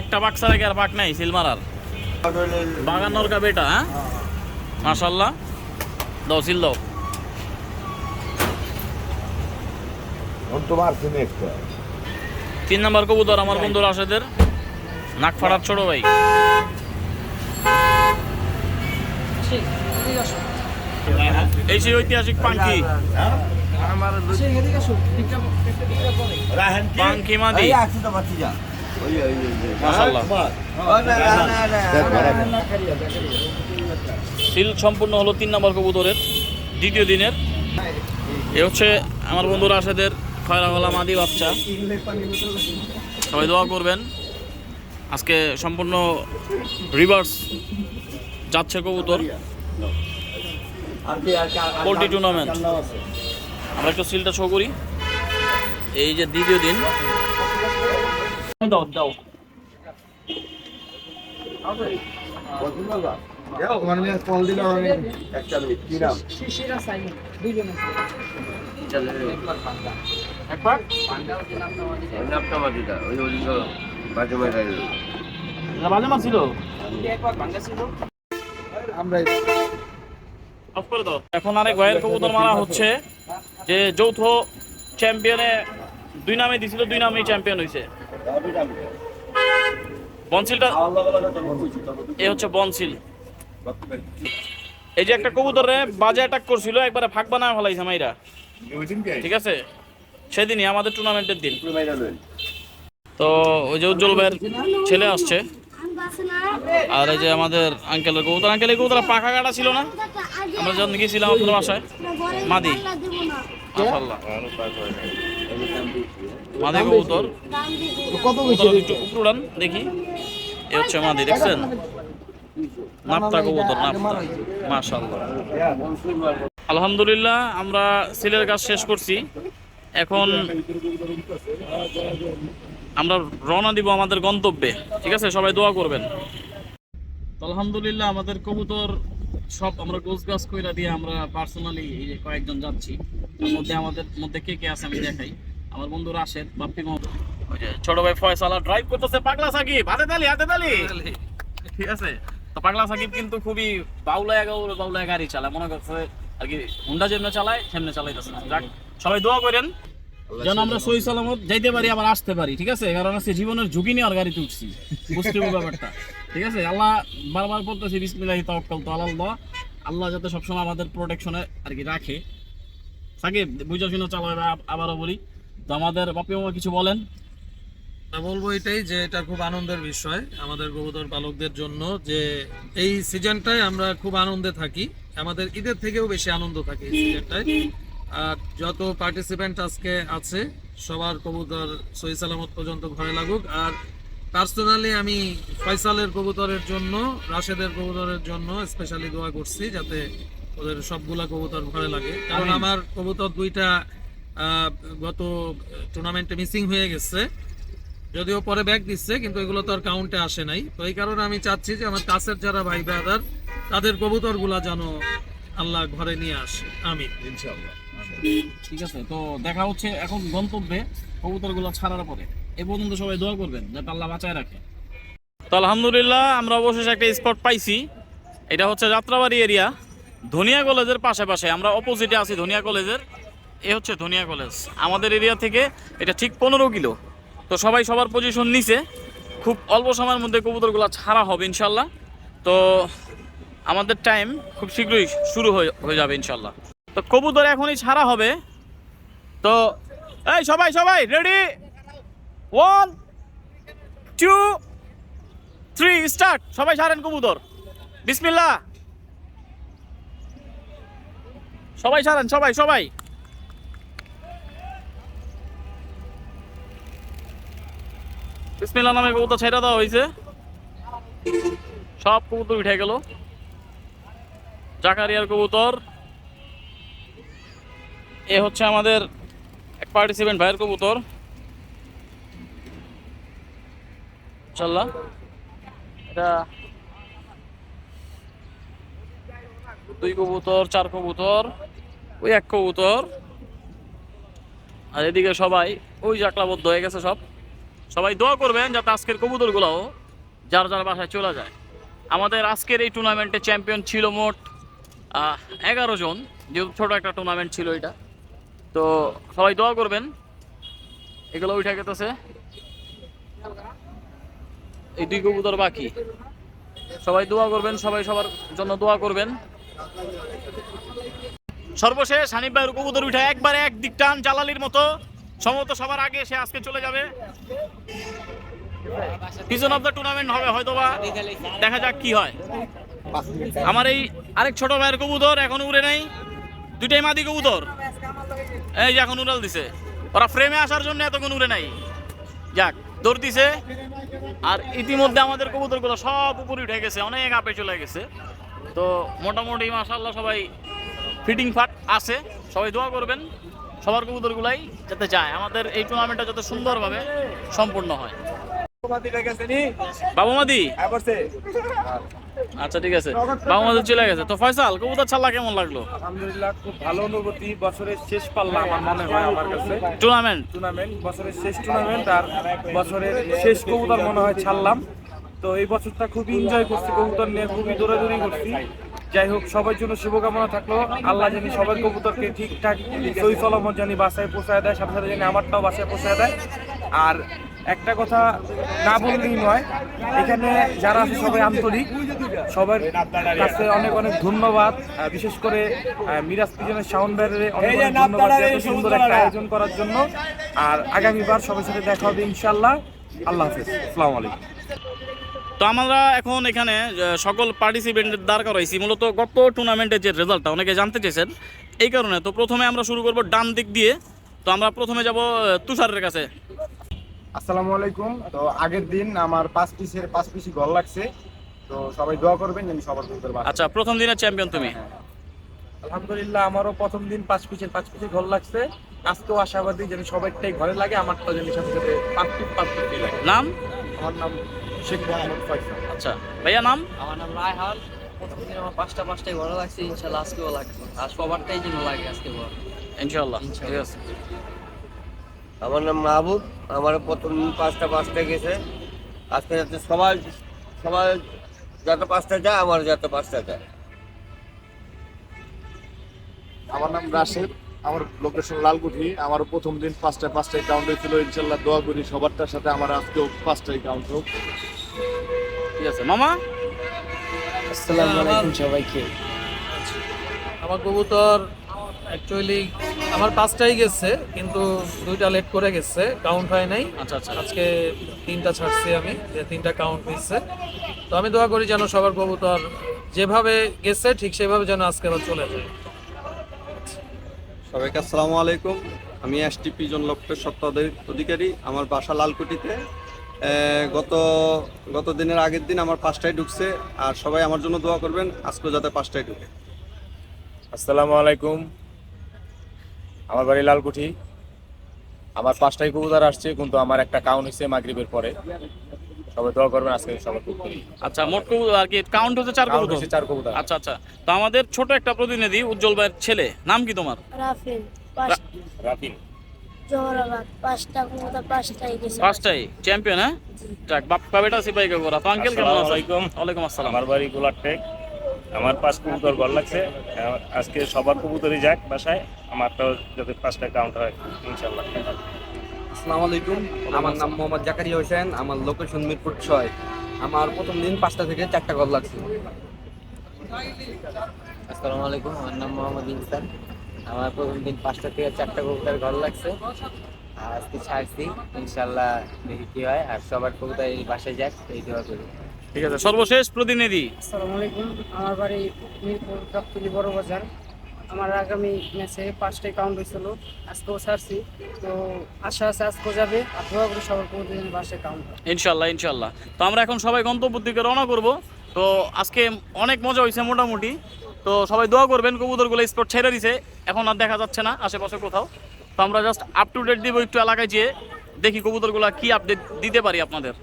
একটা বাক ছাড়া কি আর বাক নাই? সিল মারার বাগানোর কা বেটা হ্যাঁ? মাশাল্লাহ দাও সিল দাও। তোমার তিন নাম্বার কবুতর আমার বন্ধু রাশেদের। নাক ফাড়ার ছোট ভাই। এই সেই ঐতিহাসিক পাঙ্কি। আছে তো যা সিল সম্পূর্ণ হলো তিন নম্বর কবুতরের দ্বিতীয় দিনের এ হচ্ছে আমার বন্ধু রাশেদের খয়রাওয়ালা মাদি বাচ্চা সবাই দোয়া করবেন আজকে সম্পূর্ণ রিভার্স যাচ্ছে কবুতর পোল্ট্রি টুর্নামেন্ট আমরা একটু সিলটা শো করি। এই যে দ্বিতীয় দিন। দাও দাও। কল দিলে একটা মিনিট কি নাম? একবার। নামটা বাদিটা ওই ওই বাজে মারা বাজে আমরা অফ করে দাও। এখন আরেক ভাইয়ের কবুতর মারা হচ্ছে। যে যৌথ চ্যাম্পিয়নে দুই নামে দিছিল, দুই নামেই চ্যাম্পিয়ন হয়েছে বনসিলটা এ হচ্ছে বনসিল এই যে একটা কবুতরে বাজে অ্যাটাক করছিল, একবারে ফাঁক বানায় ফেলাইছে মাইরা। ঠিক আছে? সেদিনই আমাদের টুর্নামেন্টের দিন। তো ওই যে উজ্জ্বল ভাইয়ের ছেলে আসছে। আর এই যে আমাদের আঙ্কেলের কবুতর। আঙ্কেল এই কবুতর পাখা কাটা ছিল না? আমরা যখন গিয়েছিলাম আপনার বাসায় মাদি। মাদি কবুতর। কত একটু উপরে উড়ান দেখি। এ হচ্ছে মাদি দেখছেন? নাপ্তা কবুতর নাপ্তা। মাশাআল্লাহ। আলহামদুলিল্লাহ আমরা সিলের কাজ শেষ করছি। এখন আমরা রওনা দিব আমাদের গন্তব্যে। ঠিক আছে? সবাই দোয়া করবেন। তো আলহামদুলিল্লাহ আমাদের কবুতর সব আমরা গোছ গাছ কইরা দিয়ে আমরা পার্সোনালি কয়েকজন যাচ্ছি। তার মধ্যে আমাদের মধ্যে কে কে আছে আমি দেখাই। আমার বন্ধু রাশেদ বাপ্পি যে ছোট ভাই ফয়সালা ড্রাইভ করতেছে পাগলা সাকিব। হাতে তালি হাতে তালি। ঠিক আছে? তো পাগলা সাকিব কিন্তু খুবই বাউলায় গাউলে বাউলায় গাড়ি চালায়। মনে করছে আর কি হুন্ডা যেমনে চালায় সেমনে চালাইতেছে না। যাক সবাই দোয়া করেন। যেন আমরা সহি সালামত যাইতে পারি আবার আসতে পারি। ঠিক আছে? কারণ আজকে জীবনের ঝুঁকি নিয়ে আর গাড়িতে উঠছি। বুঝতে হবে ব্যাপারটা। ঠিক আছে? আল্লাহ বারবার বলতেছি, বিসমিল্লাহি তাওয়াক্কাল তো আল্লাহ আল্লাহ যাতে সবসময় আমাদের প্রোটেকশনে আর কি রাখে। সাকিব বুঝা শুনে চালাবে আব- আবারও বলি। তো আমাদের বাপি মামা কিছু বলেন। বলব এটাই যে, এটা খুব আনন্দের বিষয় আমাদের কবুতর পালকদের জন্য যে, এই সিজনটায় আমরা খুব আনন্দে থাকি। আমাদের ঈদের থেকেও বেশি আনন্দ থাকে এই সিজনটায়। আর যত পার্টিসিপেন্ট আজকে আছে, সবার কবুতর সহি সালামত পর্যন্ত ঘরে লাগুক। আর পার্সোনালি আমি ফয়সালের কবুতরের জন্য রাশেদের কবুতরের জন্য স্পেশালি দোয়া করছি যাতে ওদের সবগুলা কবুতর ঘরে লাগে। কারণ আমার কবুতর দুইটা গত টুর্নামেন্টে মিসিং হয়ে গেছে। যদিও পরে ব্যাগ দিচ্ছে কিন্তু এগুলো তো আর কাউন্টে আসে নাই। তো এই কারণে আমি চাচ্ছি যে আমার কাছের যারা ভাই ব্রাদার তাদের কবুতরগুলা যেন আল্লাহ ঘরে নিয়ে আসে। আমি ইনশাআল্লাহ। ঠিক আছে তো দেখা হচ্ছে এখন গন্তব্যে কবুতরগুলো ছাড়ার পরে। এ পর্যন্ত সবাই দোয়া করবেন যাতে আল্লাহ বাঁচায় রাখে। তো আলহামদুলিল্লাহ আমরা অবশেষে একটা স্পট পাইছি। এটা হচ্ছে যাত্রাবাড়ি এরিয়া ধনিয়া কলেজের পাশে পাশে আমরা অপোজিটে আছি ধনিয়া কলেজের। এ হচ্ছে ধনিয়া কলেজ। আমাদের এরিয়া থেকে এটা ঠিক পনেরো কিলো। তো সবাই সবার পজিশন নিছে। খুব অল্প সময়ের মধ্যে কবুতরগুলো ছাড়া হবে ইনশাল্লাহ তো আমাদের টাইম খুব শীঘ্রই শুরু হয়ে যাবে ইনশাল্লাহ তো কবুতর এখনই ছাড়া হবে। তো এই সবাই সবাই ready one two three start সবাই ছাড়েন কবুতর। বিসমিল্লাহ। সবাই ছাড়েন, সবাই সবাই। বিসমিল্লাহ নামে কবুতর ছেড়ে দেওয়া হয়েছে। সব কবুতর উঠে গেল। জাকারিয়ার কবুতর। এ হচ্ছে আমাদের এক পার্টিসিপেন্ট ভাইয়ের কবুতর। ইনশাল্লাহ এটা দুই কবুতর, চার কবুতর, ওই এক কবুতর। আর এদিকে সবাই, ওই জাকলাবদ্ধ হয়ে গেছে সব। সবাই দোয়া করবেন যাতে আজকের কবুতরগুলোও যার যার বাসায় চলে যায়। আমাদের আজকের এই টুর্নামেন্টে চ্যাম্পিয়ন ছিল মোট এগারো জন, যেহেতু ছোটো একটা টুর্নামেন্ট ছিল এটা। তো সবাই দোয়া করবেন। এগুলো উঠে গেতেছে। এই দুই কবুতর বাকি। সবাই দোয়া করবেন, সবাই সবার জন্য দোয়া করবেন। সর্বশেষ হানিফ ভাইয়ের কবুতর উঠে একবারে এক দিক টান জালালির মতো। সম্ভবত সবার আগে সে আজকে চলে যাবে। পিজন অফ দ্য টুর্নামেন্ট হবে হয়তোবা। দেখা যাক কি হয়। আমার এই আরেক ছোট ভাইয়ের কবুতর এখন উড়ে নেই। দুইটাই মাদি কবুতর। এই যে এখন উড়াল দিছে। ওরা ফ্রেমে আসার জন্য এতক্ষণ উড়ে নাই। যাক দৌড় দিছে। আর ইতিমধ্যে আমাদের কবুতরগুলো সব উপরে উঠে গেছে অনেক আপে চলে গেছে। তো মোটামুটি মাসাল্লাহ সবাই ফিটিং ফাট আছে। সবাই দোয়া করবেন সবার কবুতরগুলাই যাতে যায়। আমাদের এই টুর্নামেন্টটা যাতে সুন্দরভাবে সম্পূর্ণ হয়। বাবু মাদি আচ্ছা ঠিক আছে। মাদি চলে গেছে। তো ফয়সাল কবুতর ছাল্লা কেমন লাগল? আলহামদুলিল্লাহ খুব ভালো অনুভূতি। বছরের শেষ পাল্লা আমার মনে হয় আমার কাছে। টুর্নামেন্ট টুর্নামেন্ট বছরের শেষ টুর্নামেন্ট আর বছরের শেষ কবুতর মনে হয় ছাড়লাম। তো এই বছরটা খুব এনজয় করছি কবুতর নিয়ে খুবই দৌড়াদৌড়ি করছি। যাই হোক সবার জন্য শুভকামনা থাকল। আল্লাহ জানি সবার কবুতরকে ঠিকঠাক সই সলামত জানি বাসায় পৌঁছায় দেয় সাথে সাথে জানি আমারটাও বাসায় পৌঁছায় দেয়। আর একটা কথা না বললেই নয় এখানে যারা আছে সবাই আন্তরিক সবার কাছে অনেক অনেক ধন্যবাদ বিশেষ করে মিরাজ পিজনের সাউন্ড ব্যারে অনেক অনেক ধন্যবাদ এত সুন্দর একটা আয়োজন করার জন্য। আর আগামীবার সবার সাথে দেখা হবে ইনশাল্লাহ আল্লাহ হাফেজ। আসসালামু আলাইকুম। তো আমরা এখন এখানে সকল পার্টিসিপেন্টের দাঁড় করাইছি। মূলত গত টুর্নামেন্টের যে রেজাল্টটা অনেকে জানতে চেয়েছেন এই কারণে। তো প্রথমে আমরা শুরু করব ডান দিক দিয়ে। তো আমরা প্রথমে যাব তুষারের কাছে। আসসালামু আলাইকুম। তো আগের দিন আমার পাঁচ পিসের পাঁচ পিসই গল লাগছে। তো সবাই দোয়া করবেন যেন সবার কবুতর বাঁচে। আচ্ছা প্রথম দিনের চ্যাম্পিয়ন তুমি? আলহামদুলিল্লাহ আমারও প্রথম দিন পাঁচ পিসের পাঁচ পিসে ঘর লাগছে। আজকেও আশাবাদী যেন সবাইটাই ঘরে লাগে আমারটা যেন সাথে সাথে পাঁচ পিস পাঁচ পিসই লাগে। নাম? আমার নাম শেখ মোহাম্মদ ফয়সাল। আচ্ছা ভাইয়া নাম? আমার নাম রায়হান। প্রথম দিন আমার পাঁচটা পাঁচটাই ভালো লাগছে ইনশাল্লাহ আজকেও লাগবে আর সবারটাই যেন লাগে আজকে ইনশাল্লাহ ঠিক আছে। আমার নাম মাহবুব আমার প্রথম পাঁচটা পাঁচটা গেছে। আজকে যাতে সবাই সবাই যাতে পাঁচটা যায় আমার যাতে পাঁচটা যায়। আমার নাম রাশেদ আমার লোকেশন লালকুঠি। আমার প্রথম দিন পাঁচটা পাঁচটায় কাউন্ট হয়েছিল। ইনশাল্লাহ দোয়া করি সবারটার সাথে আমার আজকেও পাঁচটাই কাউন্ট হোক। ঠিক আছে মামা? আসসালামু আলাইকুম সবাইকে। আমার কবুতর অ্যাকচুয়ালি আমার পাঁচটাই গেছে কিন্তু দুইটা লেট করে গেছে কাউন্ট হয় নাই। আচ্ছা আচ্ছা। আজকে তিনটা ছাড়ছি আমি যে তিনটা কাউন্ট হয়েছে তো আমি দোয়া করি যেন সবার কবুতর যেভাবে গেছে ঠিক সেভাবে যেন আজকে আবার চলে যায়। সবাইকে আসসালামু আলাইকুম। আমি এসটিপি জন লক্ষ্যের সত্য অধিকারী। আমার বাসা লালকুটিতে। গত গত দিনের আগের দিন আমার পাঁচটায় ঢুকছে আর সবাই আমার জন্য দোয়া করবেন আজকেও যাতে পাঁচটায় ঢুকে। আসসালামু আলাইকুম। আমার বাড়ি লালকুঠি। আমার পাঁচটাই কবুতর আসছে কিন্তু আমার একটা কাউন্ট হয়েছে মাগরিবের পরে। সবাই দোয়া করবেন আজকে সবার কবুতর আচ্ছা মোট কবুতর আর কি? কাউন্ট হচ্ছে চার কবুতর? চার কবুতর। আচ্ছা আচ্ছা। তো আমাদের ছোট একটা প্রতিনিধি উজ্জ্বল ভাইয়ের ছেলে। নাম কি তোমার? রাফেল। পাঁচ রাফিন জোহরাবাদ। পাঁচটা কবুতর পাঁচটাই চ্যাম্পিয়ন হ্যাঁ? যাক বাপ বেটা সিপাহি করা তো আঙ্কেল কেমন আছো? ওয়ালাইকুম আসসালাম। আমার বাড়ি গোলারটেক আমার পাঁচ কবুতর ঘর লাগছে। আজকে সবার কবুতরই যাক বাসায় আমারটাও যাতে পাঁচটা কাউন্ট হয় ইনশাল্লাহ আসসালামু আলাইকুম। আমার নাম মোহাম্মদ জাকারিয়া হোসেন আমার লোকেশন মিরপুর ছয়। আমার প্রথম দিন পাঁচটা থেকে চারটা কল লাগছে। আসসালামু আলাইকুম আমার নাম মোহাম্মদ ইনসান। আমার প্রথম দিন পাঁচটা থেকে চারটা কবুতর ভালো লাগছে। আর আজকে ছাড়ছি ইনশাল্লাহ দেখি কি হয়। আর সবার কবুতর এই বাসায় যাক এই দোয়া করি। ঠিক আছে সর্বশেষ প্রতিনিধি। আসসালামু আলাইকুম আমার বাড়ি মিরপুর গাবতলি বড় বাজার। আমার আগামী ম্যাচে পাঁচটাই কাউন্ট হয়েছিল আজকেও ছাড়ছি। তো আশা আছে আজকেও যাবে আর দোয়া করি সবার প্রতিদিন বাসে কাউন্ট ইনশাল্লাহ ইনশাল্লাহ। তো আমরা এখন সবাই গন্তব্যের দিকে রওনা করব। তো আজকে অনেক মজা হয়েছে মোটামুটি। তো সবাই দোয়া করবেন কবুতরগুলো স্পট ছেড়ে দিছে। এখন আর দেখা যাচ্ছে না আশেপাশে কোথাও। তো আমরা জাস্ট আপ টু ডেট দিব একটু এলাকায় যেয়ে দেখি কবুতরগুলো কি আপডেট দিতে পারি আপনাদের।